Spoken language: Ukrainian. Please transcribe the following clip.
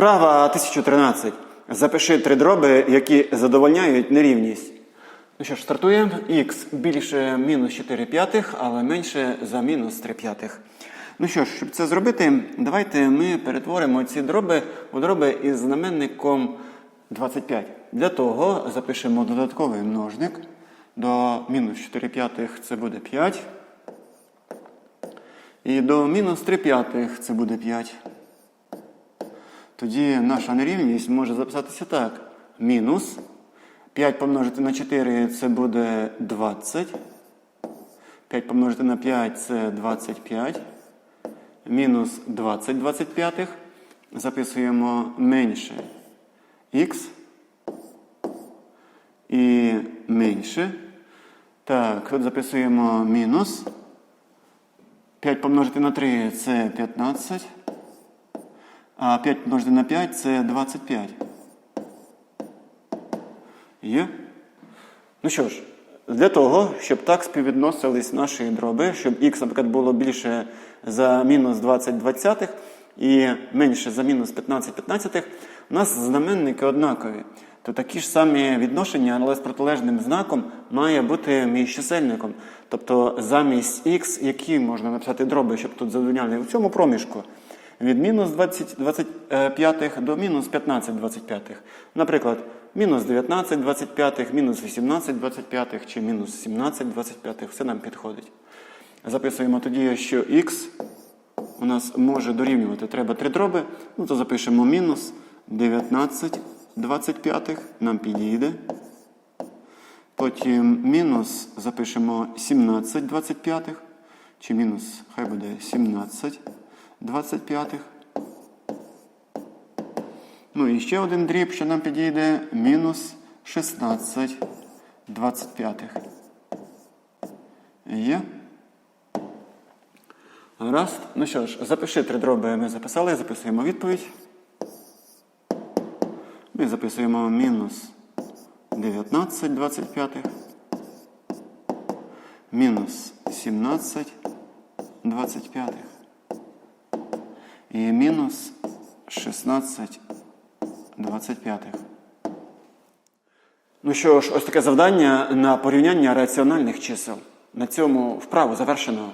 Вправа 1013. Запиши три дроби, які задовольняють нерівність. Ну що ж, стартуємо. Х більше мінус 4 п'ятих, але менше за мінус 3 п'ятих. Ну що ж, щоб це зробити, давайте ми перетворимо ці дроби у дроби із знаменником 25. Для того запишемо додатковий множник. До мінус 4 п'ятих це буде 5. І до мінус 3 п'ятих це буде 5. Тоді наша нерівність може записатися так. Мінус 5 помножити на 4 це буде 20. 5 помножити на 5 це 25. Мінус 20 25. Записуємо менше х. І менше. Так, тут записуємо мінус. 5 помножити на 3 це 15. А 5 помножити на 5 це 25. Є? Ну що ж, для того, щоб так співвідносились наші дроби, щоб х, наприклад, було більше за мінус 20 двадцятих і менше за мінус 15 п'ятнадцятих, у нас знаменники однакові. То такі ж самі відношення, але з протилежним знаком, має бути між чисельником. Тобто замість х, які можна написати дроби, щоб тут задовольняли у цьому проміжку. Від мінус 25 до мінус 15 25. Наприклад, мінус 19 25, мінус 18 25 чи мінус 17 25. Все нам підходить. Записуємо тоді, що х у нас може дорівнювати. Треба три дроби. Ну, то запишемо мінус 19 25, нам підійде. Потім мінус запишемо 17 25, чи мінус, хай буде 17 25. Ну і ще один дріб, що нам підійде, мінус 16 25. Є? Гаразд. Ну що ж, запиши три дроби ми записали, записуємо відповідь. Ми записуємо мінус 19 25, мінус 17 25 і мінус 16 25. Ну що ж, ось таке завдання на порівняння раціональних чисел. На цьому вправу завершено.